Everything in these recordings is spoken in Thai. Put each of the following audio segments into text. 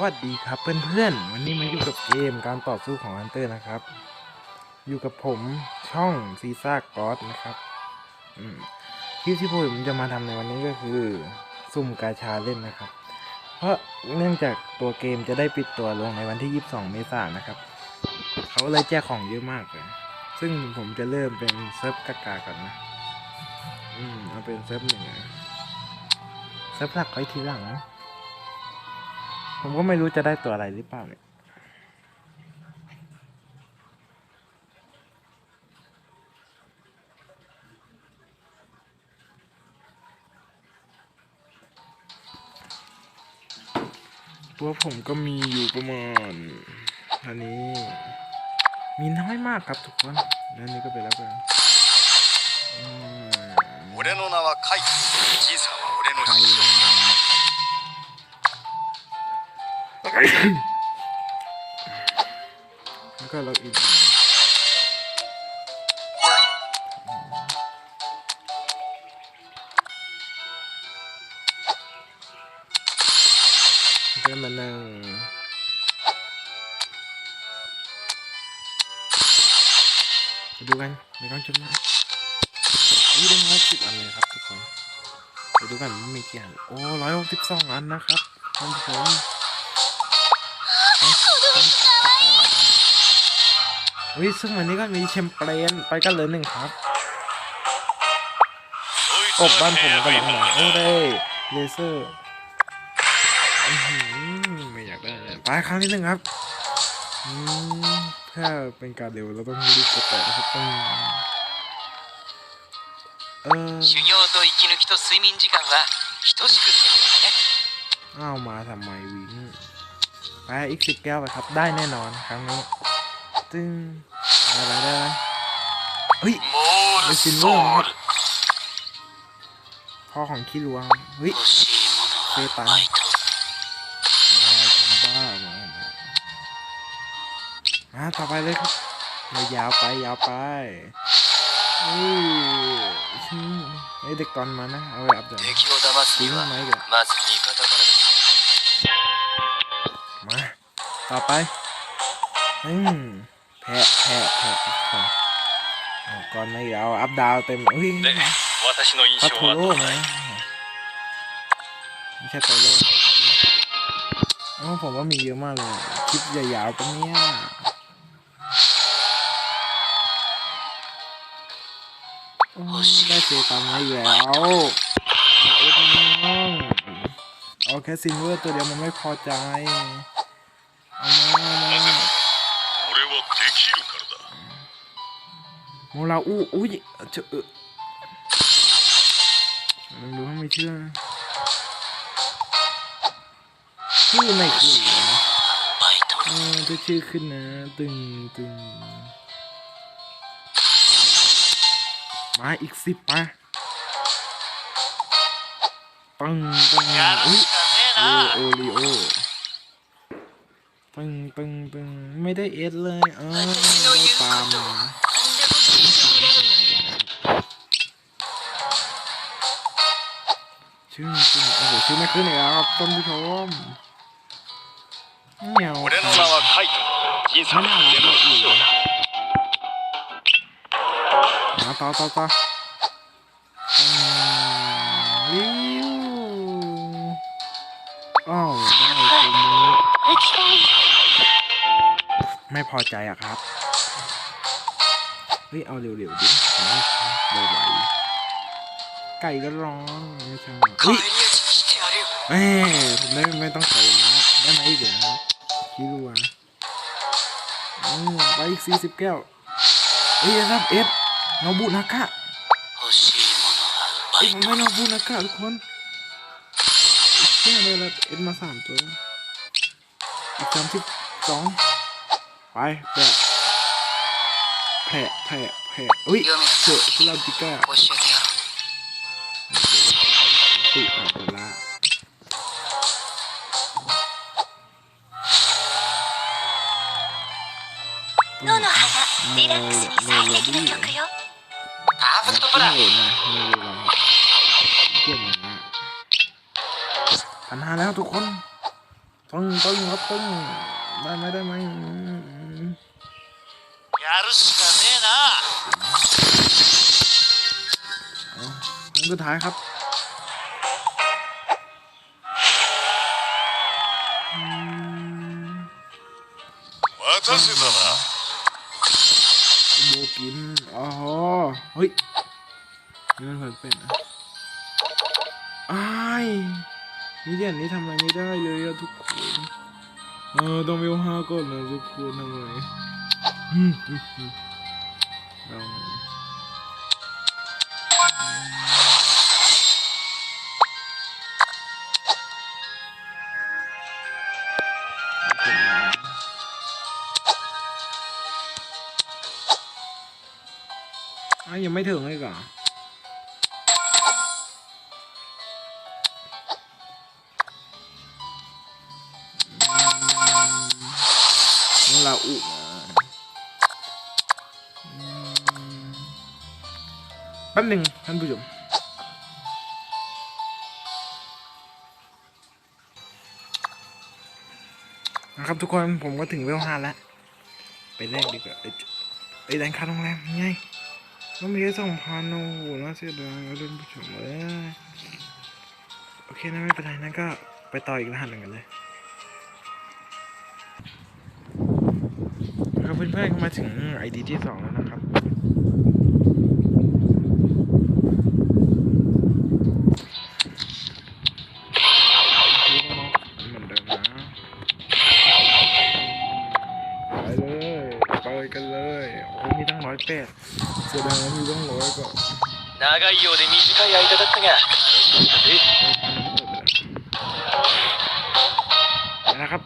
สวัสดีครับเพื่อนๆ วันนี้มาอยู่กับเกมการต่อสู้ของฮันเตอร์นะครับ อยู่กับผมช่องซีซ่ากอสนะครับคลิปที่ผมจะมาทำในวันนี้ก็คือ สุ่มกาชาเล่นนะครับ เพราะเนื่องจากตัวเกมจะได้ปิดตัวลงในวันที่ 22 เมษายนนะครับ เขาเลยแจกของเยอะมากเลย ซึ่งผมจะเริ่มเป็นเซิร์ฟกากาก่อนนะ อืมเอาเป็นเซิร์ฟหนึ่งเซิร์ฟหลักไว้ทีหลังนะ ผมก็ไม่รู้จะได้ตัวอะไรหรือเปล่าเนี่ย ตัวผมก็มีอยู่ประมาณอันนี้ มีน้อยมากครับทุกคนแล้วนี่ก็ไปแล้วกันอืม 俺の名はカイじいさんは俺の แล้วก็เราอีกเพื่อนมานั่งไปดูกันในกล้องจุดนะนี่ได้มาสิบอันเลยครับทุกคนไปดูกันมีกี่อัน โอ้ร้อยหกสิบสองอันนะครับท่านผู้ชม อุ้ยซึ่งวันนี้ก็มีแชมเปญไปกันเลยหนึ่งครับ そい ก つ บบ้าน の ผม 部 ก็ 屋 หลั が งหลัง 今 โอ้ได้เลเซอร์อื้อหือไม่อยากได้เลยไปครั้งที่หนึ่งครับอืมเพื่อเป็นการเร็วเราต้องรีบกดแตะนะครับต้องเออ 修行と息抜きと睡眠時間は等しく取るようにね อ้าวมาทำไมวิงไปอีกสิบแก้วไปครับ ได้แน่นอนครั้งนี้ ตึงได้ไหได้ไหมเฮ้ยเป็นซินเวอร์คพ่อของขี้ลวงเฮ้ยเคยปันทำบ้ามาะอะต่อไปเลยครับยาวไปยาวไปเฮ้ยเด็กตอนมานะเอาไปอัพเดททิ้งไหมกันมาต่อไปอืม แพะแพะแพะก่อนไม่เอาอัพดาวเต็มอุ้ยเขาโทโร่ไหมไม่ใช่ตัวโร่ผมว่ามีเยอะมากเลย คลิปยาวๆปะเนี่ยได้เจอตามาแล้วเอ็ดน้องเอาแค่ซินเวอร์ตัวเดียวมันไม่พอใจ เอามา ของเราอู้อุ้ยเจอลองดูให้ไม่เชื่อชื่อไม่ขึ้นเออจะชื่อขึ้นนะ ตึงตึงมาอีกสิบมาปังปังอุ้ยโอโอริโอปังปังปังไม่ได้เอสเลยเออได้ปลามา ไม่ขึ้นอีกแครับท่นผู้ชมเหนียวไม่น่ารากเลยอีต่อต่อต่อริวอ้าวได้คนนี้ไม่พอใจอะครับเฮ้ยเอาเร็วๆดิไม่ไหวไก่ก็ร้องไม่ใช่เฮ้ย ไม่ไม่ต้องใส่นะได้ไหมอีกเหรอคิดว่าไปอีกสี่สิบแก้วเออรับเอฟนอบุนากะเอ้ยไม่นอบุนากะทุกคนแอได้ยละเอฟมาสามตัวอีกสามสิบสองไปแบบแผลแผลแผลอุ้ยเจอลาบิก้าติดอะ 花リラックスに最適な曲よパーフェクトプラン เกี่ยวนะไม่รู้ว่าเกี่ยวนะปัญหาแล้วทุกคน โท ปึ้งปึ้งครับปึ้งได้ไหมได้ไหมอืม やるしかねえな เอาครั้งสุดท้ายครับอืม 待たせたな โบ กิน อ๋อ เฮ้ยนี่มันเผินเป็นอะอ้ายนี่เดี๋ยวนี้ทำอะไรไม่ได้เลยอะทุกคน เออต้องวิวห้าก่อนนะทุกคนทำไงอืมอืมอืมเรา อะยังไม่ถึงเลยก่อนนี่เราอุมาอืมแป๊บหนึ่งท่านผู้ชมนะครับทุกคนผมก็ถึงเวลห้าแล้ว ไปแรกดีกว่าเอ้ยไอ้ยแรงคาโรงแรมไง ก็มีแค่สองพันโอ้โหน่าเสียดายท่านผู้ชมเลยโอเคนะไม่เป็นไรนะก็ไปต่ออีกรหัสหนึ่งกันเลยครับเพื่อนๆก็มาถึงไอดีที่สองแล้วนะครับ โอ้มีตั้งร้อยแปดเสียดายนะมีตั้งร้อยกว่า 長いようで短い間だったが楽しかったぜ เออพันน้ำเปิดไปแล้วไปนะครับ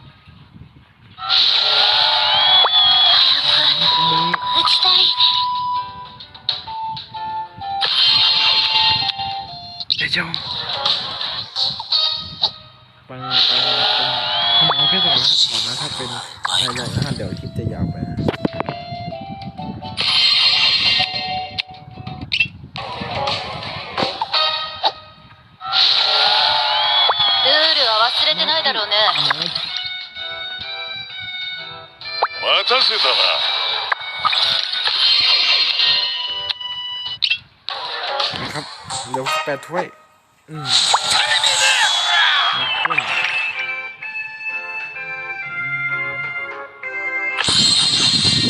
打ちたい เดี๋ยวเจ้าปังปังปังผมเอาแค่สองรหัสก่อนนะถ้าเป็นหลายๆรหัสเดี๋ยวคลิปจะยาวไปนะ だろうね待たせたな นะครับเดี๋ยวแปดถ้วยอืมมาขึ้น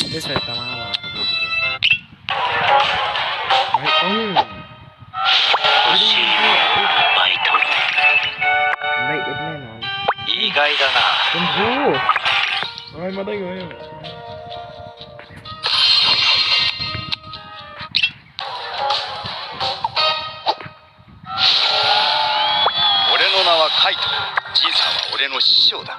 ได้ใส่ตามาหรอครับดูดิไม่ 俺の名はカイト。じいさは俺の師匠だ。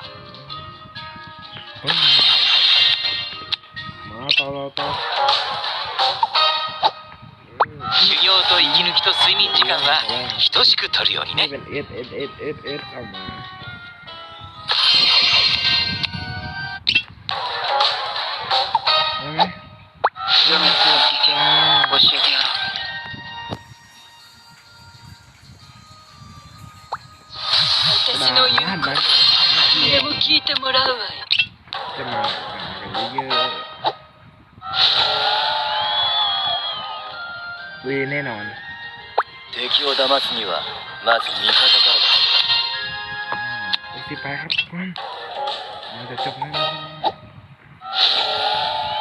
修行と息抜きと睡眠時間は等しく取るよりにね。強め強い危険を教えてやろう。私の言うこと、でも聞いてもらうわよ。でも、なんか理由。We in on. 敵を騙すには、まず味方からだ。Is he back up from? なんかちょっと。は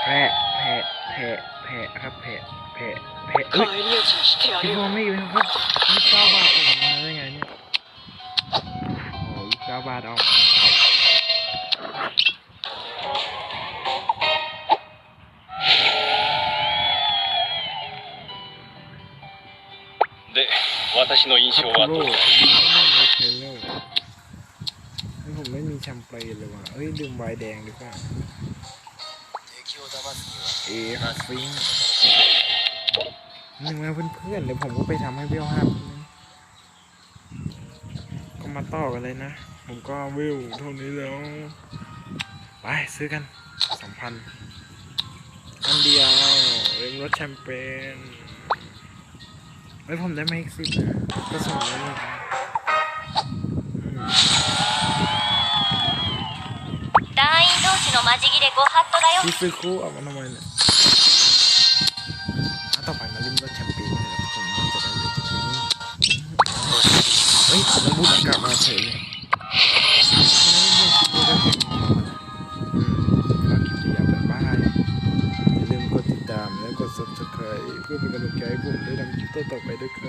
い、はい。ะจบแล้วนะแพะแพะแพะแพะครับแพะแพะแพะเอ้ย 帰り討ちにしてや พี่ る โม よ ไม่อยู่นะครับยี่สิบเก้าบาทออกมาได้ไงเนี่ยโอ้ยี่สิบเก้าบาทออกมา で私の印 คั 象 พ は โร่ どう ดีไม่มีเทลเลอร์นี่ผมไม่มีแชมเปญเลยว่ะเอ้ยดื่มไวน์แดงดีกว่า 敵を騙すには เอฮาซิงหนึ่งนะเพื่อนๆเดี๋ยวผมก็ไปทำให้เวลห้าก็มาต่อกันเลยนะ ผมก็วิวเท่านี้แล้ว ไปซื้อกันสองพันอันเดียวเริมรถแชมเปญไว้ผมได้มาอีกสิก็สองแล้วนะ団員同士の間仕切れご法度だよ。stop by the car.